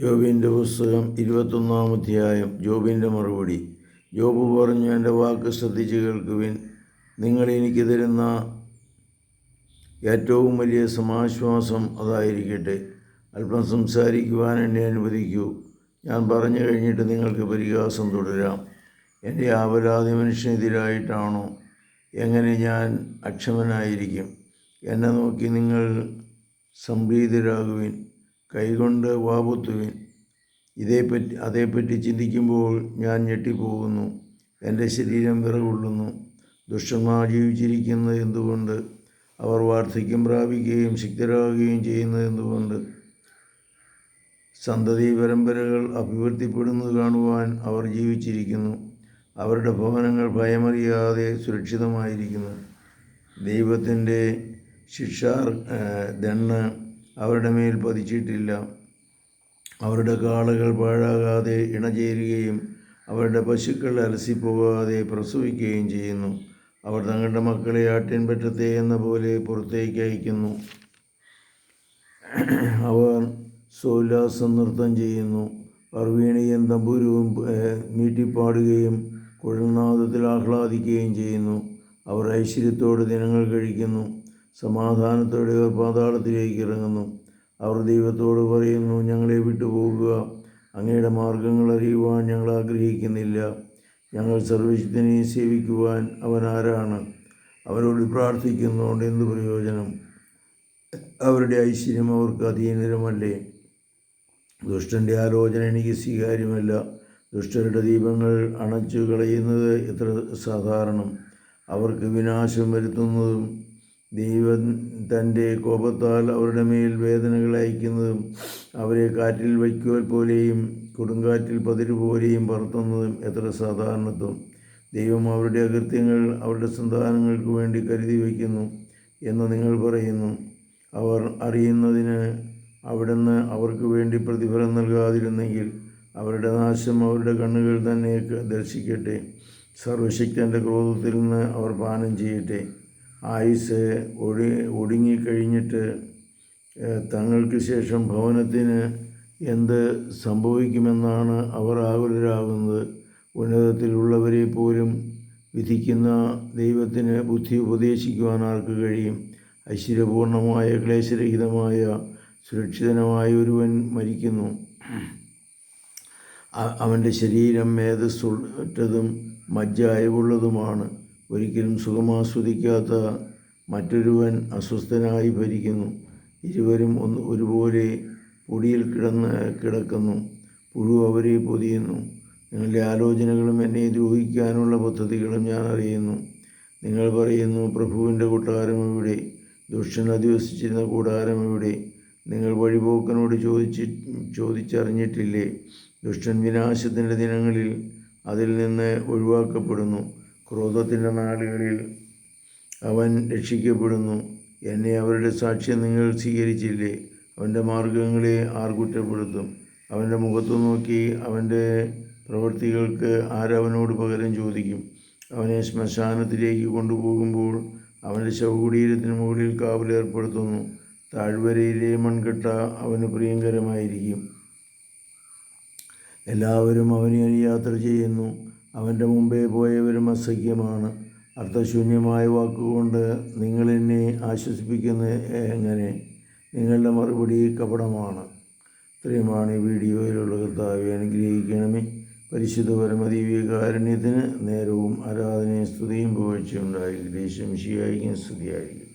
യോബിന്റെ പുസ്തകം ഇരുപത്തൊന്നാം അധ്യായം. ജോബിന്റെ മറുപടി. ജോബ് പറഞ്ഞു എന്റെ വാക്ക് ശ്രദ്ധിച്ച് കേൾക്കുവിൻ. നിങ്ങൾ എനിക്ക് തരുന്ന ഏറ്റവും വലിയ സമാശ്വാസം അതായിരിക്കട്ടെ. അല്പം സംസാരിക്കുവാൻ എന്നെ അനുവദിക്കൂ. ഞാൻ പറഞ്ഞു കഴിഞ്ഞിട്ട് നിങ്ങൾക്ക് പരിഹാസം തുടരാം. എന്റെ അപരാധി മനുഷ്യനെതിരായിട്ടാണോ? എങ്ങനെ ഞാൻ അക്ഷമനായിരിക്കും? എന്നെ നോക്കി നിങ്ങൾ സംപ്രീതരാകുവിൻ. കൈകൊണ്ട് വാപൊത്തുവിൻ ഇതേപ്പറ്റി അതേപ്പറ്റി ചിന്തിക്കുമ്പോൾ ഞാൻ ഞെട്ടിപ്പോകുന്നു. എന്റെ ശരീരം വിറകൊള്ളുന്നു. ദുഷ്ടന്മാർ ജീവിച്ചിരിക്കുന്നത് എന്തുകൊണ്ട്? അവർ വാർദ്ധക്യം പ്രാപിക്കുകയും ശക്തരാകുകയും ചെയ്യുന്നത് എന്തുകൊണ്ട്? സന്തതി പരമ്പരകൾ അഭിവൃദ്ധിപ്പെടുന്നത് കാണുവാൻ അവർ ജീവിച്ചിരിക്കുന്നു. അവരുടെ ഭവനങ്ങൾ ഭയമറിയാതെ സുരക്ഷിതമായിരിക്കുന്നു. ദൈവത്തിന്റെ ശിക്ഷാർ ദണ്ണ് അവരുടെ മേൽ പതിച്ചിട്ടില്ല. അവരുടെ കാളുകൾ പാഴാകാതെ ഇണചേരുകയും അവരുടെ പശുക്കൾ അലസിപ്പോകാതെ പ്രസവിക്കുകയും ചെയ്യുന്നു. അവർ തങ്ങളുടെ മക്കളെ ആട്ടിൻപറ്റത്തെ എന്ന പോലെ പുറത്തേക്ക് അയക്കുന്നു. അവർ സോല്ലാസം നൃത്തം ചെയ്യുന്നു. അവർ വീണയും തമ്പൂരവും മീട്ടിപ്പാടുകയും കുഴൽനാദത്തിൽ ആഹ്ലാദിക്കുകയും ചെയ്യുന്നു. അവർ ഐശ്വര്യത്തോടെ ദിനങ്ങൾ കഴിക്കുന്നു. സമാധാനത്തോടെ പാതാളത്തിലേക്ക് ഇറങ്ങുന്നു. അവർ ദൈവത്തോട് പറയുന്നു ഞങ്ങളെ വിട്ടുപോകുക. അങ്ങയുടെ മാർഗങ്ങൾ അറിയുവാൻ ഞങ്ങൾ ആഗ്രഹിക്കുന്നില്ല. ഞങ്ങൾ സർവശക്തനെ സേവിക്കുവാൻ അവൻ ആരാണ്? അവരോട് പ്രാർത്ഥിക്കുന്നതുകൊണ്ട് എന്ത് പ്രയോജനം? അവരുടെ ഐശ്വര്യം അവർക്ക് അധീനരമല്ലേ ദുഷ്ടന്റെ ആലോചന എനിക്ക് സ്വീകാര്യമല്ല. ദുഷ്ടരുടെ ദീപങ്ങൾ അണച്ചു കളയുന്നത് എത്ര സാധാരണം. അവർക്ക് വിനാശം വരുത്തുന്നതും ദൈവം തന്റെ കോപത്താൽ അവരുടെ മേൽ വേദനകൾ അയക്കുന്നതും അവരെ കാറ്റിൽ വയ്ക്കുവൽ പോലെയും കൊടുങ്കാറ്റിൽ പതിര് പോലെയും പറത്തുന്നതും എത്ര സാധാരണത്വം. ദൈവം അവരുടെ അകൃത്യങ്ങൾ അവരുടെ സന്താനങ്ങൾക്ക് വേണ്ടി കരുതി വയ്ക്കുന്നു എന്ന് നിങ്ങൾ പറയുന്നു. അവർ അറിയുന്നതിന് അവിടുന്ന് അവർക്ക് വേണ്ടി പ്രതിഫലം നൽകാതിരുന്നെങ്കിൽ അവരുടെ നാശം അവരുടെ കണ്ണുകൾ തന്നെ ദർശിക്കട്ടെ. സർവശക്തന്റെ ക്രോധത്തിൽ നിന്ന് അവർ പാനം ചെയ്യട്ടെ. ആയുസ് ഒഴി ഒടുങ്ങിക്കഴിഞ്ഞിട്ട് തങ്ങൾക്ക് ശേഷം ഭവനത്തിന് എന്ത് സംഭവിക്കുമെന്നാണ് അവർ ആകുലരാകുന്നത്. ഉന്നതത്തിലുള്ളവരെ പോലും വിധിക്കുന്ന ദൈവത്തിന് ബുദ്ധി ഉപദേശിക്കുവാൻ ആർക്ക് കഴിയും? ഐശ്വര്യപൂർണമായ ക്ലേശരഹിതമായ സുരക്ഷിതനായ ഒരുവൻ മരിക്കുന്നു. അവന്റെ ശരീരം മേധസ്സുറ്റതും മജ്ജായവുള്ളതുമാണ്. ഒരിക്കലും സുഖമാസ്വദിക്കാത്ത മറ്റൊരുവൻ അസ്വസ്ഥനായി ഭരിക്കുന്നു. ഇരുവരും ഒന്ന് ഒരുപോലെ പൊടിയിൽ കിടന്ന് കിടക്കുന്നു. പുഴു അവരെ പൊതിയുന്നു. നിങ്ങളുടെ ആലോചനകളും എന്നെ ദ്രോഹിക്കാനുള്ള പദ്ധതികളും ഞാൻ അറിയുന്നു. നിങ്ങൾ പറയുന്നു പ്രഭുവിന്റെ കൊട്ടാരം എവിടെ? ദുഷ്ടൻ അധിവസിച്ചിരുന്ന കൂടാരം എവിടെ? നിങ്ങൾ വഴിപോക്കനോട് ചോദിച്ച് ചോദിച്ചറിഞ്ഞിട്ടില്ലേ? ദുഷ്ടൻ വിനാശത്തിന്റെ ദിനങ്ങളിൽ അതിൽ നിന്ന് ഒഴിവാക്കപ്പെടുന്നു. ക്രോധത്തിന്റെ നാളുകളിൽ അവൻ രക്ഷിക്കപ്പെടുന്നു. എന്നെ അവരുടെ സാക്ഷ്യം നിങ്ങൾ സ്വീകരിച്ചില്ലേ? അവന്റെ മാർഗങ്ങളെ ആർ കുറ്റപ്പെടുത്തും. അവന്റെ മുഖത്ത് നോക്കി അവന്റെ പ്രവൃത്തികൾക്ക് ആരവനോട് പകരം ചോദിക്കും? അവനെ ശ്മശാനത്തിലേക്ക് കൊണ്ടുപോകുമ്പോൾ അവന്റെ ശവകുടീരത്തിന് മുകളിൽ കാവലേർപ്പെടുത്തുന്നു താഴ്വരയിലെ മൺകെട്ട അവന് പ്രിയങ്കരമായിരിക്കും. എല്ലാവരും അവനെ യാത്ര ചെയ്യുന്നു. അവന്റെ മുമ്പേ പോയവരും അസഖ്യമാണ് അർത്ഥശൂന്യമായ വാക്കുകൊണ്ട് നിങ്ങളെന്നെ ആശ്വസിപ്പിക്കുന്നത് എങ്ങനെ? നിങ്ങളുടെ മറുപടി കപടമാണ്. ഇത്രയുമാണ് ഈ വീഡിയോയിലുള്ള കർത്താവെ. അനുഗ്രഹിക്കണമേ. പരിശുദ്ധ പരമദീവികാരുണ്യത്തിന് നേരവും ആരാധനയും സ്തുതിയും പുകഴ്ചയുണ്ടായി ദേശം ശിയായിരിക്കും സ്തുതിയായിരിക്കും